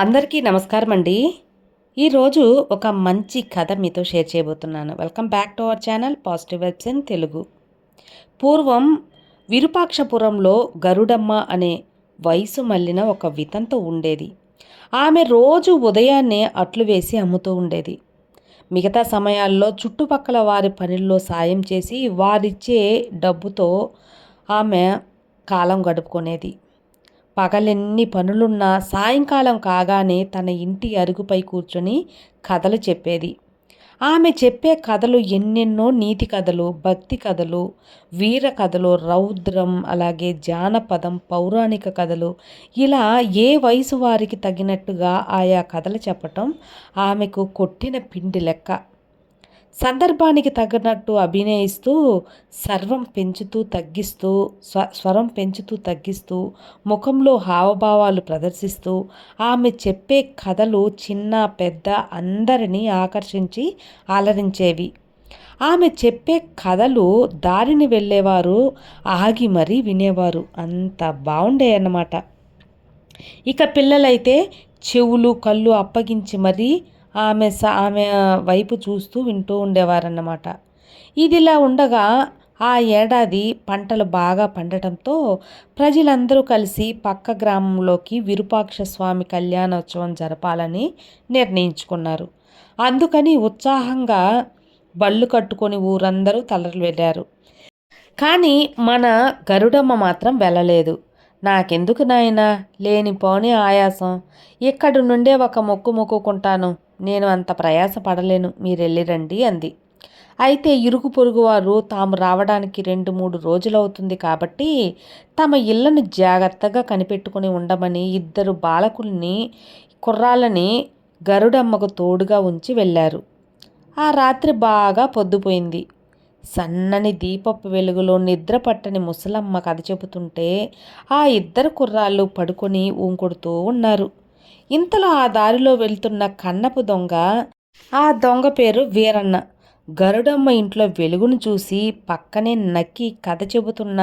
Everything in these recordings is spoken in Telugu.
అందరికీ నమస్కారం అండి. ఈరోజు ఒక మంచి కథ మీతో షేర్ చేయబోతున్నాను. Welcome back to our channel positive vibes in Telugu. పూర్వం విరూపాక్షపురంలో గరుడమ్మ అనే వయసు మళ్ళిన ఒక వితంత ఉండేది. ఆమె రోజు ఉదయాన్నే అట్లు వేసి అమ్ముతూ ఉండేది. మిగతా సమయాల్లో చుట్టుపక్కల వారి పనుల్లో సాయం చేసి వారిచ్చే డబ్బుతో ఆమె కాలం గడుపుకునేది. పగలెన్ని పనులున్నా సాయంకాలం కాగానే తన ఇంటి అరుగుపై కూర్చొని కథలు చెప్పేది. ఆమె చెప్పే కథలు ఎన్నెన్నో నీతి కథలు భక్తి కథలు వీర కథలు రౌద్రం అలాగే జానపదం పౌరాణిక కథలు. ఇలా ఏ వయసు వారికి తగినట్టుగా ఆయా కథలు చెప్పటం ఆమెకు కొట్టిన పిండి లెక్క. సందర్భానికి తగినట్టు అభినయిస్తూ సర్వం పెంచుతూ తగ్గిస్తూ స్వ స్వరం పెంచుతూ తగ్గిస్తూ ముఖంలో హావభావాలు ప్రదర్శిస్తూ ఆమె చెప్పే కథలు చిన్న పెద్ద అందరినీ ఆకర్షించి అలరించేవి. ఆమె చెప్పే కథలు దారిని వెళ్ళేవారు ఆగి మరీ వినేవారు. అంత బాగుండే అన్నమాట. ఇక పిల్లలైతే చెవులు కళ్ళు అప్పగించి మరీ ఆమె స ఆమె వైపు చూస్తూ వింటూ ఉండేవారన్నమాట. ఇదిలా ఉండగా ఆ ఏడాది పంటలు బాగా పండటంతో ప్రజలందరూ కలిసి పక్క గ్రామంలోకి విరూపాక్ష స్వామి కళ్యాణోత్సవం జరపాలని నిర్ణయించుకున్నారు. అందుకని ఉత్సాహంగా బళ్ళు కట్టుకొని ఊరందరూ తలలు వెళ్ళారు కానీ మన గరుడమ్మ మాత్రం వెళ్ళలేదు. నాకెందుకు నాయనా? లేనిపోని ఆయాసం. ఇక్కడి నుండే ఒక మొక్కు మొక్కుకుంటాను. నేను అంత ప్రయాస పడలేను మీరెళ్ళిరండి అంది. అయితే ఇరుగు పొరుగు వారు తాము రావడానికి రెండు మూడు రోజులవుతుంది కాబట్టి తమ ఇళ్ళను జాగ్రత్తగా కనిపెట్టుకుని ఉండమని ఇద్దరు బాలకుల్ని కుర్రాళ్ళని గరుడమ్మకు తోడుగా ఉంచి వెళ్ళారు. ఆ రాత్రి బాగా పొద్దుపోయింది. సన్నని దీపపు వెలుగులో నిద్ర పట్టని ముసలమ్మ కథ చెబుతుంటే ఆ ఇద్దరు కుర్రాళ్ళు పడుకొని ఊంకొడుతూ ఉన్నారు. ఇంతలో ఆ దారిలో వెళ్తున్న కన్నపు దొంగ ఆ దొంగ పేరు వీరన్న. గరుడమ్మ ఇంట్లో వెలుగును చూసి పక్కనే నక్కి కథ చెబుతున్న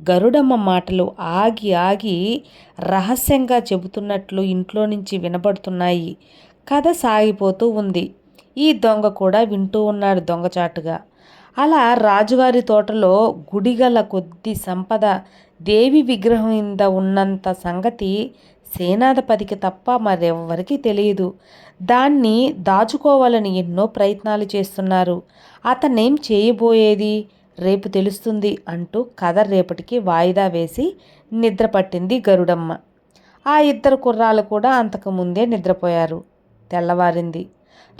గరుడమ్మ మాటలు ఆగి ఆగి రహస్యంగా చెబుతున్నట్లు ఇంట్లో నుంచి వినబడుతున్నాయి. కథ సాగిపోతూ ఉంది. ఈ దొంగ కూడా వింటూ ఉన్నాడు దొంగచాటుగా అలా రాజుగారి తోటలో గుడిగల కొద్ది సంపద దేవి విగ్రహం ఇంద ఉన్నంత సంగతి సేనాధిపతికి తప్ప మరెవ్వరికీ తెలియదు. దాన్ని దాచుకోవాలని ఎన్నో ప్రయత్నాలు చేస్తున్నారు. అతనేం చేయబోయేది? రేపు తెలుస్తుంది అంటూ కథ రేపటికి వాయిదా వేసి నిద్ర పట్టింది గరుడమ్మ. ఆ ఇద్దరు కుర్రాలు కూడా అంతకుముందే నిద్రపోయారు. తెల్లవారింది.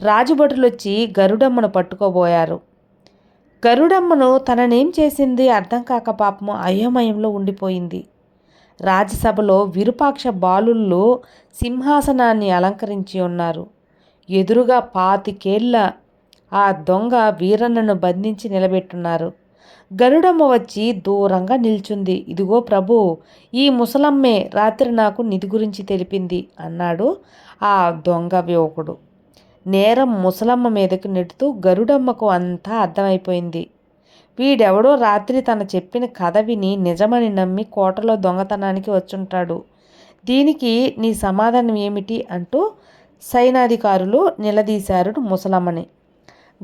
రాజుభటులొచ్చి గరుడమ్మను పట్టుకోబోయారు. గరుడమ్మను తననేం చేసింది అర్థం కాక పాపము అయోమయంలో ఉండిపోయింది. రాజ్యసభలో విరూపాక్ష బాలుల్లో సింహాసనాన్ని అలంకరించి ఉన్నారు. ఎదురుగా పాతికేళ్ళ ఆ దొంగ వీరన్నను బంధించి నిలబెట్టున్నారు. గరుడమ్మ వచ్చి దూరంగా నిల్చుంది. ఇదిగో ప్రభు ఈ ముసలమ్మే రాత్రి నాకు నిధి గురించి తెలిపింది అన్నాడు ఆ దొంగ యువకుడు. నేరం ముసలమ్మ మీదకు నెడుతూ గరుడమ్మకు అంతా అర్థమైపోయింది. వీడెవడో రాత్రి తన చెప్పిన కథ విని నిజమని నమ్మి కోటలో దొంగతనానికి వచ్చుంటాడు. దీనికి నీ సమాధానం ఏమిటి? అంటూ సైనాధికారులు నిలదీశారు ముసలమ్మని.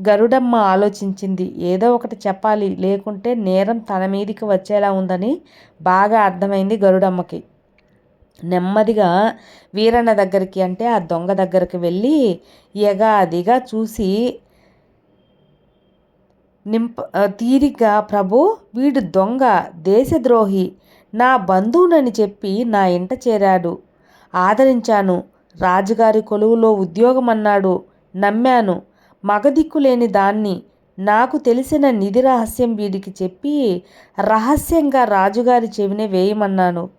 గరుడమ్మ ఆలోచించింది. ఏదో ఒకటి చెప్పాలి. లేకుంటే నేరం తన మీదికి వచ్చేలా ఉందని బాగా అర్థమైంది గరుడమ్మకి. నెమ్మదిగా వీరన్న దగ్గరికి అంటే ఆ దొంగ దగ్గరికి వెళ్ళి యగాదిగా చూసి నింప తీరిగ్గా ప్రభు వీడు దొంగ దేశద్రోహి నా బంధువునని చెప్పి నా ఇంట చేరాడు. ఆదరించాను. రాజుగారి కొలువులో ఉద్యోగమన్నాడు. నమ్మాను. మగదిక్కులేని దాన్ని. నాకు తెలిసిన నిధి రహస్యం వీడికి చెప్పి రహస్యంగా రాజుగారి చెవినే వేయమన్నాను.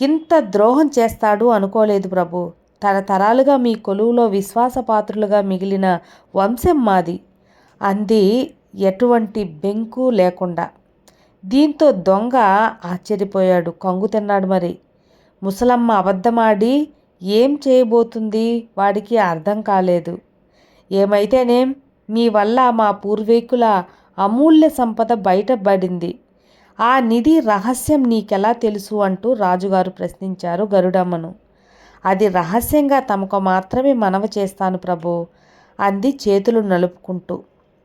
ఇంత ద్రోహం చేస్తాడు అనుకోలేదు ప్రభు. తరతరాలుగా మీ కొలువులో విశ్వాసపాత్రులుగా మిగిలిన వంశం మాది. అంది ఎటువంటి బెంకు లేకుండా. దీంతో దొంగ ఆశ్చర్యపోయాడు. కంగు తిన్నాడు మరి. ముసలమ్మ అబద్ధమాడి ఏం చేయబోతుంది? వాడికి అర్థం కాలేదు. ఏమైతేనేం? మీ వల్ల మా పూర్వీకుల అమూల్య సంపద బయటపడింది. ఆ నిధి రహస్యం నీకెలా తెలుసు అంటూ రాజుగారు ప్రశ్నించారు గరుడమ్మను. అది రహస్యంగా తమకు మాత్రమే మనవ చేస్తాను ప్రభు అంది చేతులు నలుపుకుంటూ.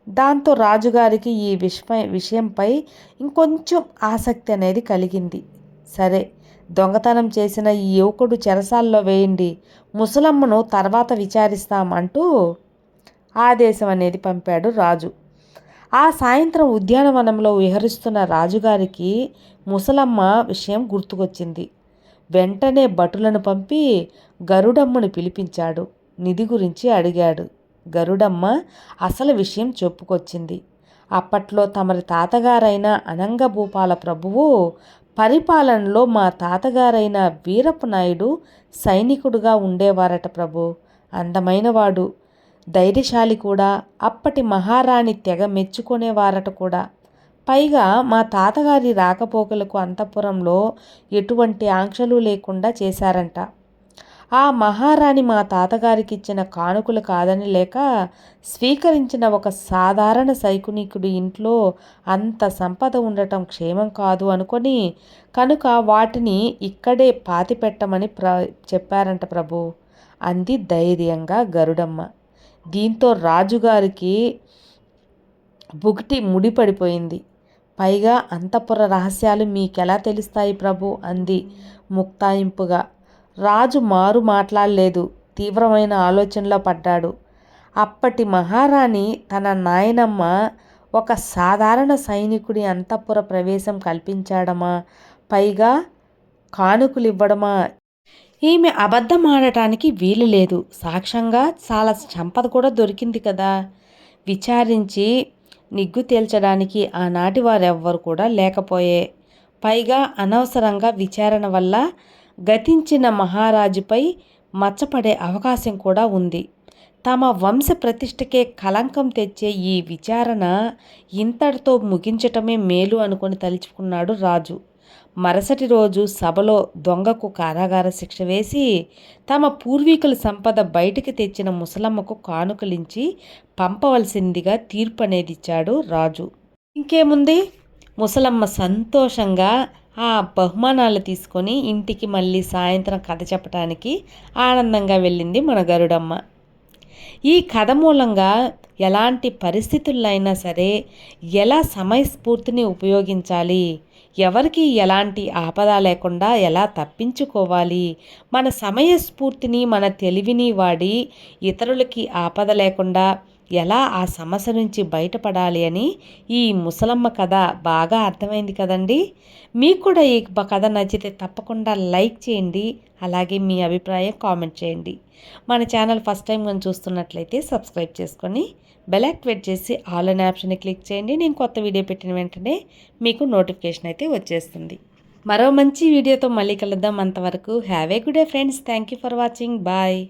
దాంతో రాజుగారికి ఈ విషయ విషయంపై ఇంకొంచెం ఆసక్తి అనేది కలిగింది. సరే దొంగతనం చేసిన ఈ యువకుడు చెరసాల్లో వేయండి ముసలమ్మను తర్వాత విచారిస్తాం అంటూ ఆదేశం అనేది పంపాడు రాజు. ఆ సాయంత్రం ఉద్యానవనంలో విహరిస్తున్న రాజుగారికి ముసలమ్మ విషయం గుర్తుకొచ్చింది. వెంటనే భటులను పంపి గరుడమ్మను పిలిపించాడు. నిధి గురించి అడిగాడు. గరుడమ్మ అసలు విషయం చెప్పుకొచ్చింది. అప్పట్లో తమరి తాతగారైన అనంగభూపాల ప్రభువు పరిపాలనలో మా తాతగారైన వీరప్ప నాయుడు సైనికుడుగా ఉండేవారట ప్రభు. అందమైనవాడు. ధైర్యశాలి కూడా అప్పటి మహారాణి తెగ మెచ్చుకునేవారట కూడా. పైగా మా తాతగారి రాకపోకలకు అంతఃపురంలో ఎటువంటి ఆంక్షలు లేకుండా చేశారంట. ఆ మహారాణి మా తాతగారికి ఇచ్చిన కానుకలు కాదని లేక స్వీకరించిన ఒక సాధారణ సైకునికుడి ఇంట్లో అంత సంపద ఉండటం క్షేమం కాదు అనుకొని కనుక వాటిని ఇక్కడే పాతిపెట్టమని ప్ర చెప్పారంట ప్రభు. అంది ధైర్యంగా గరుడమ్మ. దీంతో రాజుగారికి బుగిటి ముడిపడిపోయింది. పైగా అంతఃపుర రహస్యాలు మీకెలా తెలుస్తాయి ప్రభు? అంది ముక్తాయింపుగా. రాజు మారు మాట్లాడలేదు. తీవ్రమైన ఆలోచనలో పడ్డాడు. అప్పటి మహారాణి తన నాయనమ్మ ఒక సాధారణ సైనికుడి అంతఃపుర ప్రవేశం కల్పించాడమా? పైగా కానుకలు ఇవ్వడమా ఈమె అబద్ధం ఆడటానికి వీలు లేదు. సాక్ష్యంగా చాలా సంపద కూడా దొరికింది కదా. విచారించి నిగ్గు తేల్చడానికి ఆనాటి వారెవ్వరు కూడా లేకపోయే పైగా అనవసరంగా విచారణ వల్ల గతించిన మహారాజుపై మచ్చపడే అవకాశం కూడా ఉంది. తమ వంశ ప్రతిష్టకే కలంకం తెచ్చే ఈ విచారణ ఇంతటితో ముగించటమే మేలు అనుకొని తలుచుకున్నాడు రాజు. మరుసటి రోజు సభలో దొంగకు కారాగార శిక్ష వేసి తమ పూర్వీకుల సంపద బయటికి తెచ్చిన ముసలమ్మకు కానుకలించి పంపవలసిందిగా తీర్పు అనేది ఇచ్చాడు రాజు. ఇంకేముంది? ముసలమ్మ సంతోషంగా ఆ బహుమానాలు తీసుకొని ఇంటికి మళ్ళీ సాయంత్రం కథ చెప్పడానికి ఆనందంగా వెళ్ళింది మన గరుడమ్మ. ఈ కథ మూలంగా ఎలాంటి పరిస్థితుల్లో అయినా సరే ఎలా సమయస్ఫూర్తిని ఉపయోగించాలి? ఎవరికి ఎలాంటి ఆపద లేకుండా ఎలా తప్పించుకోవాలి? మన సమయస్ఫూర్తిని మన తెలివిని వాడి ఇతరులకి ఆపద లేకుండా ఎలా ఆ సమస్య నుంచి బయటపడాలి అని ఈ ముసలమ్మ కథ బాగా అర్థమైంది కదండి. మీకు కూడా ఈ కథ నచ్చితే తప్పకుండా లైక్ చేయండి అలాగే మీ అభిప్రాయం కామెంట్ చేయండి. మన ఛానల్ ఫస్ట్ టైం మనం చూస్తున్నట్లయితే సబ్స్క్రైబ్ చేసుకొని బెల్ యాక్టివేట్ చేసి ఆల్ అనే ఆప్షన్ని క్లిక్ చేయండి. నేను కొత్త వీడియో పెట్టిన వెంటనే మీకు నోటిఫికేషన్ అయితే వచ్చేస్తుంది. మరో మంచి వీడియోతో మళ్ళీ కలుద్దాం. అంతవరకు have a good day friends. Thank you for watching. Bye.